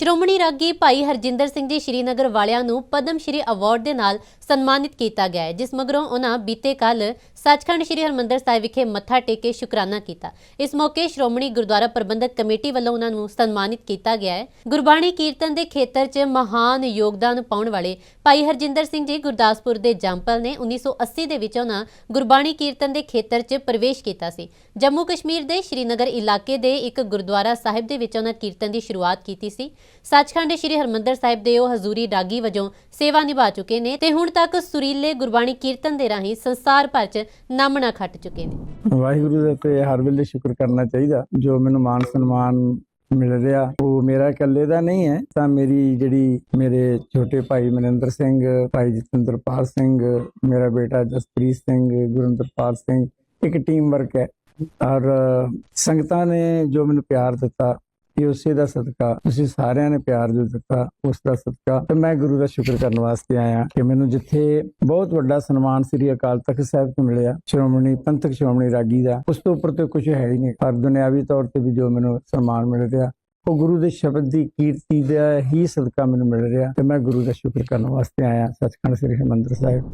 ਸ਼੍ਰੋਮਣੀ ਰਾਗੀ ਭਾਈ ਹਰਜਿੰਦਰ ਸਿੰਘ ਜੀ ਸ਼੍ਰੀਨਗਰ ਵਾਲਿਆਂ ਨੂੰ ਪਦਮ ਸ਼੍ਰੀ ਅਵਾਰਡ ਦੇ ਨਾਲ ਸਨਮਾਨਿਤ ਕੀਤਾ ਗਿਆ ਹੈ, ਜਿਸ ਮਗਰੋਂ ਉਹਨਾਂ ਬੀਤੇ ਕੱਲ ਸੱਚਖੰਡ ਸ਼੍ਰੀ ਹਰਮੰਦਰ ਸਾਹਿਬ ਵਿਖੇ ਮੱਥਾ ਟੇਕ ਕੇ ਸ਼ੁਕਰਾਨਾ ਕੀਤਾ। ਇਸ ਮੌਕੇ ਸ਼੍ਰੋਮਣੀ ਗੁਰਦੁਆਰਾ ਪ੍ਰਬੰਧਕ ਕਮੇਟੀ ਵੱਲੋਂ ਉਹਨਾਂ ਨੂੰ ਸਨਮਾਨਿਤ ਕੀਤਾ ਗਿਆ ਹੈ। ਗੁਰਬਾਣੀ ਕੀਰਤਨ ਦੇ ਖੇਤਰ 'ਚ ਮਹਾਨ ਯੋਗਦਾਨ ਪਾਉਣ ਵਾਲੇ ਭਾਈ ਹਰਜਿੰਦਰ ਸਿੰਘ ਜੀ ਗੁਰਦਾਸਪੁਰ ਦੇ ਜੰਪਲ ਨੇ 1980 ਦੇ ਵਿੱਚ ਉਹਨਾਂ ਗੁਰਬਾਣੀ ਕੀਰਤਨ ਦੇ ਖੇਤਰ 'ਚ ਪ੍ਰਵੇਸ਼ ਕੀਤਾ ਸੀ। ਜੰਮੂ ਕਸ਼ਮੀਰ ਦੇ ਸ਼੍ਰੀਨਗਰ ਇਲਾਕੇ ਦੇ ਇੱਕ ਗੁਰਦੁਆਰਾ ਸਾਹਿਬ ਦੇ ਵਿੱਚ ਉਹਨਾਂ ਕੀਰਤਨ ਦੀ ਸ਼ੁਰੂਆਤ ਕੀਤੀ ਸੀ। ਸੱਚਖੰਡ ਸ਼੍ਰੀ ਹਰਮੰਦਰ ਸਾਹਿਬ ਦੇ ਉਹ ਹਜ਼ੂਰੀ ਰਾਗੀ ਵਜੋਂ ਸੇਵਾ ਨਿਭਾ ਚੁੱਕੇ ਨੇ ਤੇ ਹੁਣ ਤੱਕ ਸੁਰੀਲੇ ਗੁਰਬਾਣੀ ਕੀਰਤਨ ਦੇ ਰਾਹੀਂ ਸੰਸਾਰ ਭਰ 'ਚ ਨਾਮਣਾ ਖੱਟ ਚੁੱਕੇ ਨੇ। ਵਾਹਿਗੁਰੂ ਦਾ ਤੇ ਹਰ ਵੇਲੇ ਸ਼ੁਕਰ ਕਰਨਾ ਚਾਹੀਦਾ। ਜੋ ਮੈਨੂੰ ਮਾਨ ਸਨਮਾਨ ਮਿਲ ਰਿਹਾ, ਉਹ ਮੇਰਾ ਇਕੱਲੇ ਦਾ ਨਹੀਂ ਹੈ, ਤਾਂ ਮੇਰੀ ਜਿਹੜੀ ਮੇਰੇ ਛੋਟੇ ਭਾਈ ਮਨਿੰਦਰ ਸਿੰਘ, ਭਾਈ ਜਤਿੰਦਰਪਾਲ ਸਿੰਘ, ਮੇਰਾ ਬੇਟਾ ਜਸਪ੍ਰੀਤ ਸਿੰਘ, ਗੁਰਿੰਦਰਪਾਲ ਸਿੰਘ, ਇੱਕ ਟੀਮ ਵਰਕ ਹੈ। ਔਰ ਸੰਗਤਾਂ ਨੇ ਜੋ ਮੈਨੂੰ ਪਿਆਰ ਦਿੱਤਾ ਇਹ ਉਸੇ ਦਾ ਸਦਕਾ, ਤੁਸੀਂ ਸਾਰਿਆਂ ਨੇ ਪਿਆਰ ਜੋ ਦਿੱਤਾ, ਉਸ ਦਾ ਸਦਕਾ। ਤੇ ਮੈਂ ਗੁਰੂ ਦਾ ਸ਼ੁਕਰ ਕਰਨ ਵਾਸਤੇ ਆਇਆ ਕਿ ਮੈਨੂੰ ਜਿੱਥੇ ਬਹੁਤ ਵੱਡਾ ਸਨਮਾਨ ਸ੍ਰੀ ਅਕਾਲ ਤਖਤ ਸਾਹਿਬ ਤੋਂ ਮਿਲਿਆ, ਸ਼੍ਰੋਮਣੀ ਪੰਥਕ ਸ਼੍ਰੋਮਣੀ ਰਾਗੀ ਦਾ, ਉਸ ਤੋਂ ਉੱਪਰ ਤੇ ਕੁਝ ਹੈ ਹੀ ਨਹੀਂ। ਪਰ ਦੁਨਿਆਵੀ ਤੌਰ ਤੇ ਵੀ ਜੋ ਮੈਨੂੰ ਸਨਮਾਨ ਮਿਲ ਰਿਹਾ, ਉਹ ਗੁਰੂ ਦੇ ਸ਼ਬਦ ਦੀ ਕੀਰਤੀ ਦਾ ਹੀ ਸਦਕਾ ਮੈਨੂੰ ਮਿਲ ਰਿਹਾ, ਤੇ ਮੈਂ ਗੁਰੂ ਦਾ ਸ਼ੁਕਰ ਕਰਨ ਵਾਸਤੇ ਆਇਆ, ਸੱਚਖੰਡ ਸ੍ਰੀ ਹਰਿਮੰਦਰ ਸਾਹਿਬ।